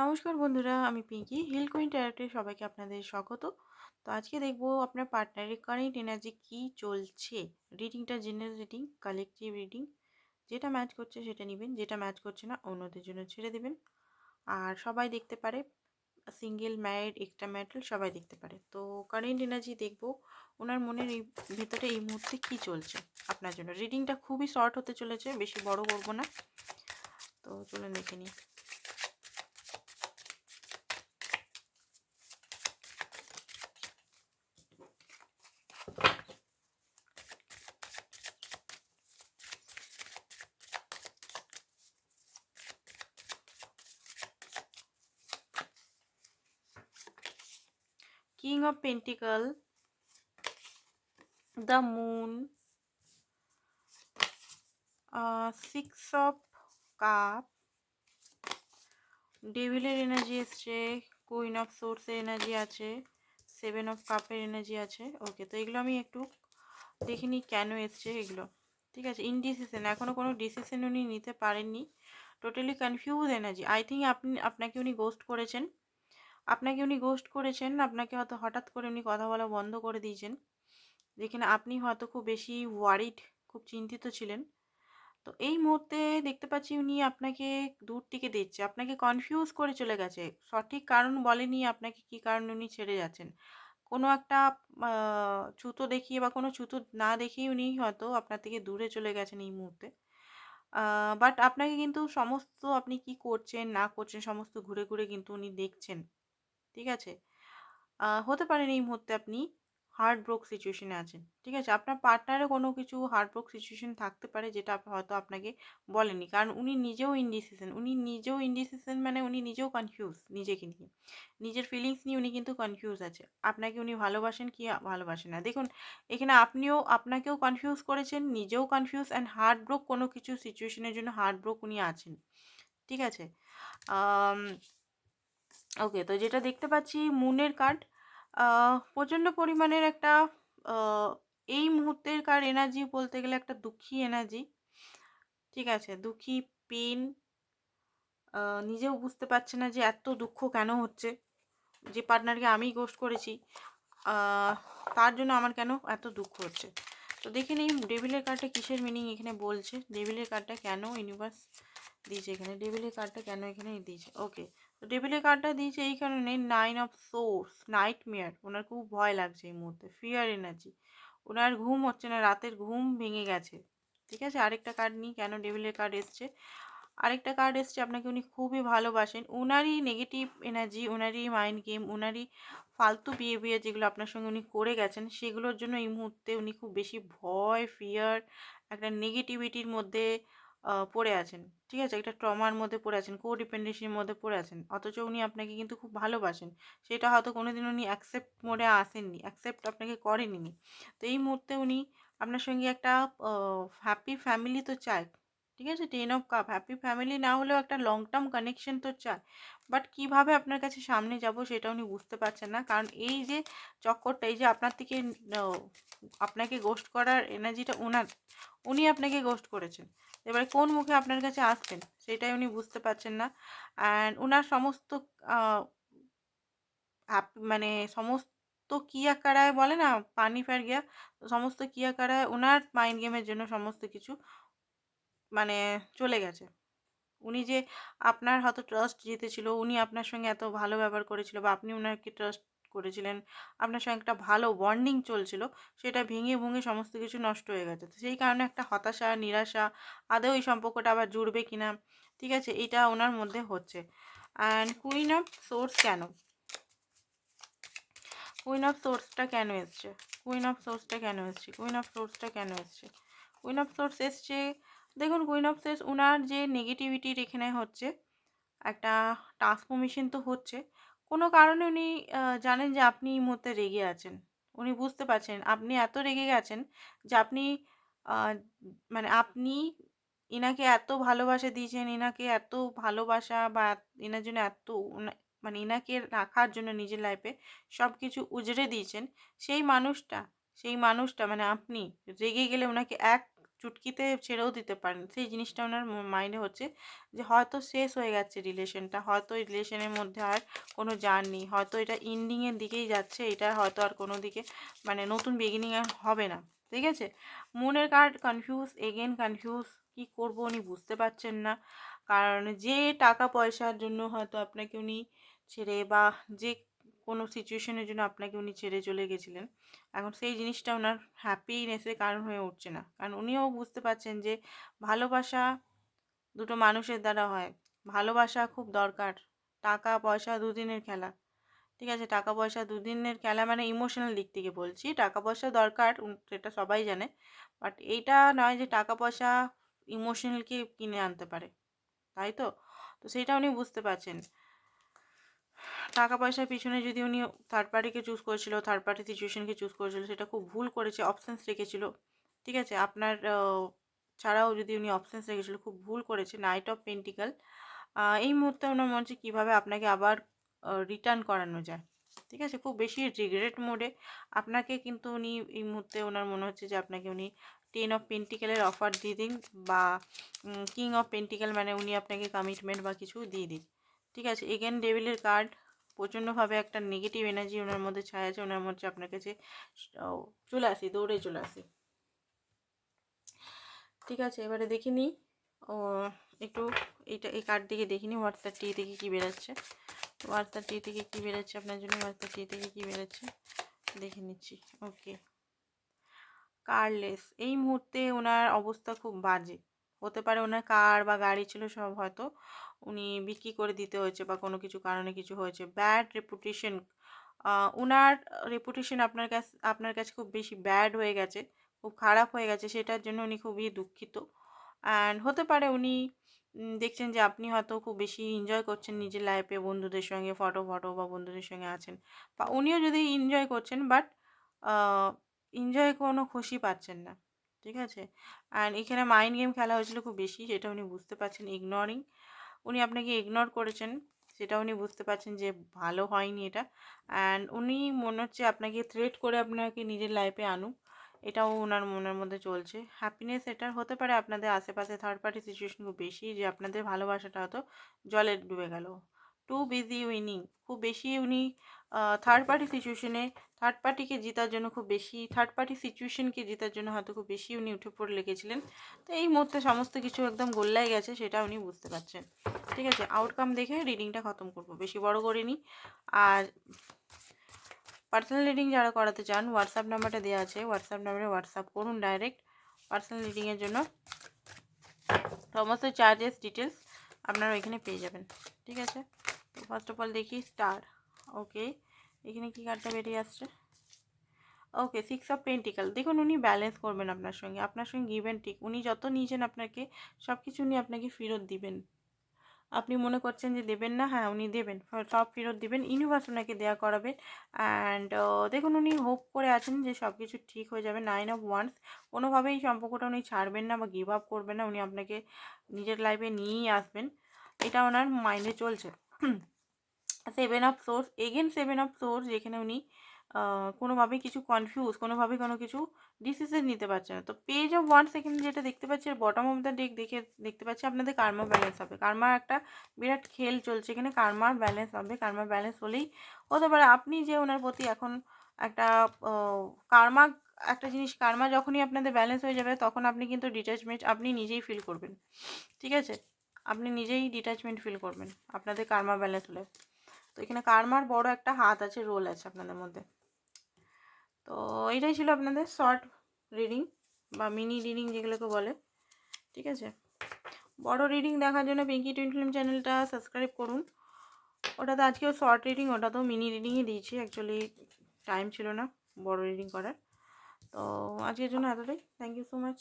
নমস্কার বন্ধুরা, আমি পিঙ্কি। হিল কুইন ট্যারোটে সবাইকে আপনাদের স্বাগত। তো আজকে দেখব আপনার পার্টনারের কারেন্ট এনার্জি কি চলছে। রিডিংটা জেনারেল রিডিং কালেকটিভ রিডিং যেটা ম্যাচ করছে সেটা নেবেন, যেটা ম্যাচ করছে না অন্যদের জন্য ছেড়ে দেবেন। আর সবাই দেখতে পারে সিঙ্গেল ম্যারিড এক্সট্রা ম্যারিটাল সবাই দেখতে পারে। তো কারেন্ট এনার্জি দেখব, ওনার মনের এই, ভেতরে এই মুহূর্তে কি চলছে আপনার জন্য। রিডিংটা খুবই শর্ট হতে চলেছে, বেশি বড় করব না। তো চলুন দেখে নিই। King of Pentacle, the Moon, uh, Six of Cup, ডেভিলের এনার্জি এসছে কুইন অফ সোর্সের এনার্জি আছে সেভেন অফ কাপের এনার্জি আছে। ওকে তো এগুলো আমি একটু দেখিনি কেন এসছে এগুলো। ঠিক আছে ইনডিসিশন এখনও কোনো ডিসিশন উনি নিতে পারেননি। Totally confuse energy I think আপনি আপনাকে উনি গোস্ট করেছেন। আপনাকে উনি গোস্ট করেছেন, আপনাকে হয়তো হঠাৎ করে উনি কথা বলা বন্ধ করে দিয়েছেন। যেখানে আপনি হয়তো খুব বেশি ওয়ারিড খুব চিন্তিত ছিলেন। তো এই মুহূর্তে দেখতে পাচ্ছি উনি আপনাকে দূর থেকে দিচ্ছে আপনাকে কনফিউজ করে চলে গেছে। সঠিক কারণ বলেনি, আপনাকে কি কারণে উনি ছেড়ে যাচ্ছেন? কোনো একটা ছুতো দেখিয়ে বা কোনো ছুতো না দেখিয়ে উনি হয়তো আপনার থেকে দূরে চলে গেছেন এই মুহূর্তে। বাট আপনাকে কিন্তু সমস্ত আপনি কি করছেন, না করছেন, সমস্ত ঘুরে ঘুরে কিন্তু উনি দেখছেন। ঠিক আছে? হতে পারেন এই মুহূর্তে আপনি হার্ট ব্রোক সিচুয়েশনে আছেন, ঠিক আছে? আপনার পার্টনারে কোনো কিছু হার্ট ব্রোক সিচুয়েশন থাকতে পারে যেটা হয়তো আপনাকে বলেনি কারণ উনি নিজেও ইনডিসিশন উনি নিজেও ইনডিসিশন মানে উনি নিজেও কনফিউজ নিজেকে নিয়ে। নিজের ফিলিংস নিয়ে উনি কিন্তু কনফিউজ আছে। আপনাকে উনি ভালোবাসেন কি ভালোবাসেন না। দেখুন, এখানে আপনিও, আপনাকেও কনফিউজ করেছেন, নিজেও কনফিউজ অ্যান্ড হার্ট ব্রোক কোনো কিছু সিচুয়েশনের জন্য হার্ট ব্রোক উনি আছেন, ঠিক আছে? ওকে তো যেটা দেখতে পাচ্ছি মুনের কার্ড প্রচণ্ড পরিমাণের একটা এই মুহূর্তের কার এনার্জি বলতে গেলে একটা দুঃখী এনার্জি ঠিক আছে? দুঃখী পেন নিজেও বুঝতে পারছে না যে এত দুঃখ কেন হচ্ছে, যে পার্টনারকে আমি গোস্ট করেছি তার জন্য আমার কেন এত দুঃখ হচ্ছে? তো দেখে নিই ডেভিলের কার্ডটা কিসের মিনিং এখানে বলছে? ডেভিলের কার্ডটা কেন ইউনিভার্স দিয়েছে এখানে? ডেভিলের কার্ডটা কেন এখানে দিয়েছে? ওকে তো টেবিলের কার্ডটা দিয়েছে এই কারণে নাইন অফ সোর্স নাইট মেয়ার ওনার খুব ভয় লাগছে এই মুহূর্তে ফিয়ার এনার্জি ওনার ঘুম হচ্ছে না, রাতের ঘুম ভেঙে গেছে। ঠিক আছে? আরেকটা কার্ড নিই, কেন ডেভিলের কার্ড এসছে? আরেকটা কার্ড এসছে, আপনাকে উনি খুবই ভালোবাসেন। ওনারই নেগেটিভ এনার্জি ওনারই মাইন্ড গেম ওনারই ফালতু বিহেভিয়ার যেগুলো আপনার সঙ্গে উনি করে গেছেন, সেগুলোর জন্য এই মুহূর্তে উনি খুব বেশি ভয় ফিয়ার একটা নেগেটিভিটির মধ্যে পড়ে আছেন। ঠিক আছে? একটা ট্রমার মধ্যে পড়ে আছেন কো ডিপেন্ডেন্সির মধ্যে পড়ে আছেন। অথচ উনি আপনাকে কিন্তু খুব ভালোবাসেন। সেটা হয়তো কোনো দিন উনি অ্যাকসেপ্ট মোডে আসেননি, অ্যাকসেপ্ট আপনাকে করেনি তো এই মুহূর্তে উনি আপনার সঙ্গে একটা হ্যাপি ফ্যামিলি তো চায়। ঠিক আছে? Ten of cup happy family না হলেও একটা লং টার্ম কানেকশন তো চায় বাট কীভাবে আপনার কাছে সামনে যাব সেটা উনি বুঝতে পারছেন না। কারণ এই যে চক্করটা, এই যে আপনার থেকে আপনাকে গোস্ট করার এনার্জিটা ওনার উনি আপনাকে গোস্ট করেছেন। এবারে কোন মুখে আপনার কাছে আসছেন সেটাই উনি বুঝতে পারছেন না। অ্যান্ড ওনার সমস্ত মানে সমস্ত তো কিয়া কারায় বলে না, পানি ফের গিয়া, সমস্ত কিয়া কারায় ওনার মাইন্ড গেমের জন্য সমস্ত কিছু মানে চলে গেছে। উনি যে আপনার হয়তো ট্রাস্ট জিতেছিল, উনি আপনার সঙ্গে এত ভালো ব্যবহার করেছিল বা আপনি ওনাকে ট্রাস্ট করেছিলেন, আপনার সঙ্গে একটা ভালো বন্ডিং চলছিল, সেটা ভেঙে ভুঙে সমস্ত কিছু নষ্ট হয়ে গেছে। তো সেই কারণে একটা হতাশা, নিরাশা, আদৌ এই সম্পর্কটা আবার জুড়বে কি না ঠিক আছে? এটা ওনার মধ্যে হচ্ছে। অ্যান্ড কুইন অফ সোর্স কেন? কুইন অফ সোর্সটা কেন এসছে? কুইন অফ সোর্সটা কেন এসছে? কুইন অফ সোর্সটা কেন এসছে? কুইন অফ সোর্স এসছে দেখুন কুইন অফ সোর্স ওনার যে নেগেটিভিটির এখানে হচ্ছে, একটা ট্রান্সফরমেশন তো হচ্ছে, কোনো কারণে উনি জানেন যে আপনি এই মুহূর্তে রেগে আছেন। উনি বুঝতে পারছেন, আপনি এত রেগে গেছেন যে আপনি মানে আপনি এনাকে এত ভালোবাসা দিয়েছেন এনাকে এত ভালোবাসা বা এনার জন্য এত মানে এনাকে রাখার জন্য নিজের লাইফে সব কিছু উজড়ে দিয়েছেন, সেই মানুষটা সেই মানুষটা মানে আপনি রেগে গেলে ওনাকে এক চুটকিতে ছেড়েও দিতে পারেন। সেই জিনিসটা ওনার মাইন্ডে হচ্ছে যে হয়তো শেষ হয়ে গেছে রিলেশনটা হয়তো রিলেশনের মধ্যে আর কোনো জার নেই। হয়তো এটা এন্ডিংয়ের দিকেই যাচ্ছে, এটা হয়তো আর কোনো দিকে মানে নতুন বিগিনিং আর হবে না। ঠিক আছে? মনের কার্ড কনফিউজ এগেন কনফিউজ কি করব উনি বুঝতে পারছেন না। কারণ যে টাকা পয়সার জন্য হয়তো আপনাকে উনি ছেড়ে বা যে কোনো সিচুয়েশনের জন্য আপনাকে উনি ছেড়ে চলে গেছিলেন। এখন সেই জিনিসটা ওনার হ্যাপিনেসের কারণ হয়ে উঠছে না। কারণ উনিও বুঝতে পারছেন যে ভালোবাসা দুটো মানুষের দ্বারা হয়। ভালোবাসা খুব দরকার। টাকা, পয়সা দুদিনের খেলা। ঠিক আছে, টাকা, পয়সা দুদিনের খেলা মানে ইমোশনাল দিক থেকে বলছি। টাকা, পয়সা দরকার সেটা সবাই জানে। বাট এইটা নয় যে টাকা, পয়সা ইমোশনালকে কিনে আনতে পারে। তাই তো? তো সেটা উনি বুঝতে পারছেন। টাকা পয়সার পিছনে যদি উনি থার্ড পার্টিকে চুজ করেছিল থার্ড পার্টি সিচুয়েশনকে চুজ করেছিল, সেটা খুব ভুল করেছে অপশানস রেখেছিল। ঠিক আছে? আপনার ছাড়াও যদি উনি অপশানস রেখেছিল, খুব ভুল করেছে। নাইট অফ পেন্টিক্যাল এই মুহূর্তে ওনার মনে হচ্ছে কীভাবে আপনাকে আবার রিটার্ন করানো যায়। ঠিক আছে? খুব বেশি রিগ্রেট মোডে আপনাকে কিন্তু উনি এই মুহূর্তে ওনার মনে হচ্ছে যে আপনাকে উনি টেন অফ পেন্টিক্যালের অফার দিয়ে দিন বা কিং অফ পেন্টিক্যাল মানে উনি আপনাকে কমিটমেন্ট বা কিছু দিয়ে দিন। ঠিক আছে? এগেন ডেভিলের কার্ড প্রচণ্ডভাবে একটা নেগেটিভ এনার্জি ওনার মধ্যে ছায়া আছে, ওনার মধ্যে আপনার কাছে চলে আসি, দৌড়ে চলে আসি। ঠিক আছে, এবারে দেখে নিই। ও, একটু এইটা এই কার্ড দিকে দেখিনি হোয়াটসঅ্যাপ টি থেকে কী বেরোচ্ছে। হোয়াটসঅ্যাপ টি থেকে কী বেরোচ্ছে আপনার জন্য? হোয়াটসঅ্যাপ টি থেকে কী বেরোচ্ছে? দেখে নিচ্ছি ওকে কারলেস এই মুহূর্তে ওনার অবস্থা খুব বাজে। হতে পারে ওনার কার বা গাড়ি ছিল সব হয়তো উনি বিক্রি করে দিতে হয়েছে বা কোনো কিছু কারণে কিছু হয়েছে। ব্যাড রেপুটেশন ওনার রেপুটেশন আপনার কাছে আপনার কাছে খুব বেশি ব্যাড হয়ে গেছে, খুব খারাপ হয়ে গেছে, সেটার জন্য উনি খুবই দুঃখিত। অ্যান্ড হতে পারে উনি দেখছেন যে আপনি হয়তো খুব বেশি এনজয় করছেন নিজের লাইফে বন্ধুদের সঙ্গে ফটো ফটো বা বন্ধুদের সঙ্গে আছেন। বা উনিও যদি এনজয় করছেন বাট এনজয় কোনো খুশি পাচ্ছেন না, ঠিক আছে? অ্যান্ড এখানে মাইন্ড গেম খেলা হয়েছিল খুব বেশি, সেটা উনি বুঝতে পারছেন ইগনোরিং উনি আপনাকে ইগনোর করেছেন, সেটা উনি বুঝতে পারছেন যে ভালো হয়নি এটা। অ্যান্ড উনি মনে হচ্ছে আপনাকে থ্রেট করে আপনাকে নিজের লাইফে আনুক। এটাও ওনার মনের মধ্যে চলছে। হ্যাপিনেস এটা হতে পারে আপনাদের আশেপাশে থার্ড পার্টি সিচুয়েশন খুব বেশি, যে আপনাদের ভালোবাসাটা হয়তো জলে ডুবে গেল। টু বিজি উইনিং খুব বেশি উনি থার্ড পার্টি সিচুয়েশনে থার্ড পার্টিকে জেতার জন্য খুব বেশি থার্ড পার্টি সিচুয়েশনকে জেতার জন্য হয়তো খুব বেশি উনি উঠে পড়ে লেগেছিলেন। তো এই মুহূর্তে সমস্ত কিছু একদম গোল্লাই গেছে, সেটা উনি বুঝতে পারছেন। ঠিক আছে আউটকাম দেখে রিডিংটা খতম করব, বেশি বড় করিনি। আর পার্সোনাল রিডিং যারা করাতে চান হোয়াটসঅ্যাপ নাম্বারটা দেওয়া আছে হোয়াটসঅ্যাপ নাম্বারে হোয়াটসঅ্যাপ করুন ডাইরেক্ট পার্সোনাল রিডিংয়ের জন্য। সমস্ত চার্জেস ডিটেলস আপনারা ওইখানে পেয়ে যাবেন। ঠিক আছে? ফার্স্ট অফ অল দেখি স্টার ওকে এখানে কি কার্ডটা বেরিয়ে আসছে? ওকে সিক্স অফ পেন্টিকাল দেখুন, উনি ব্যালেন্স করবেন আপনার সঙ্গে। আপনার সঙ্গে গিভেন ঠিক উনি যত নিয়েছেন আপনাকে সব কিছু উনি আপনাকে ফেরত দিবেন। আপনি মনে করছেন যে দেবেন না? হ্যাঁ উনি দেবেন। সব ফেরত দিবেন। ইউনিভার্স ওনাকে দেওয়া করাবে অ্যান্ড দেখুন, উনি হোপ করে আছেন যে সব কিছু ঠিক হয়ে যাবে। নাইন অফ ওয়ান্স কোনোভাবেই সম্পর্কটা উনি ছাড়বেন না বা গিভ আপ করবেন না। উনি আপনাকে নিজের লাইফে নিয়েই আসবেন। এটা ওনার মাইন্ডে চলছে। Seven of swords again seven of swords যেখানে উনি কোনোভাবে কিছু কনফিউজ কোনোভাবে কোনো কিছু ডিসিশন নিতে পারছে না। তো পেজ অফ ওয়ান সেকেন্ড যেটা দেখতে পাচ্ছি বটম অফ দ্য ডেক দেখে, দেখতে পাচ্ছি আপনাদের কার্মা ব্যালেন্স হবে। কার্মার একটা বিরাট খেল চলছে এখানে কার্মার ব্যালেন্স হবে। কার্মার ব্যালেন্স হলেই হতে পারে আপনি যে ওনার প্রতি এখন একটা কার্মা একটা জিনিস কার্মা যখনই আপনাদের ব্যালেন্স হয়ে যাবে তখন আপনি কিন্তু ডিট্যাচমেন্ট আপনি নিজেই ফিল করবেন। ঠিক আছে? আপনি নিজেই ডিট্যাচমেন্ট ফিল করবেন আপনাদের কার্মা ব্যালেন্স হলে। তো এখানে কারমার বড় একটা হাত আছে, রোল আছে আপনাদের মধ্যে। তো এটাই ছিল আপনাদের শর্ট রিডিং বা মিনি রিডিং যেগুলোকে বলে, ঠিক আছে? বড় রিডিং দেখার জন্য পিঙ্কি টুইন ফিল্ম চ্যানেলটা সাবস্ক্রাইব করুন। ওটাতে আজকেও শর্ট রিডিং ওটা তো মিনি রিডিংই দিয়েছি। অ্যাকচুয়ালি টাইম ছিল না বড় রিডিং করার। তো আজকের জন্য এতটাই। Thank you so much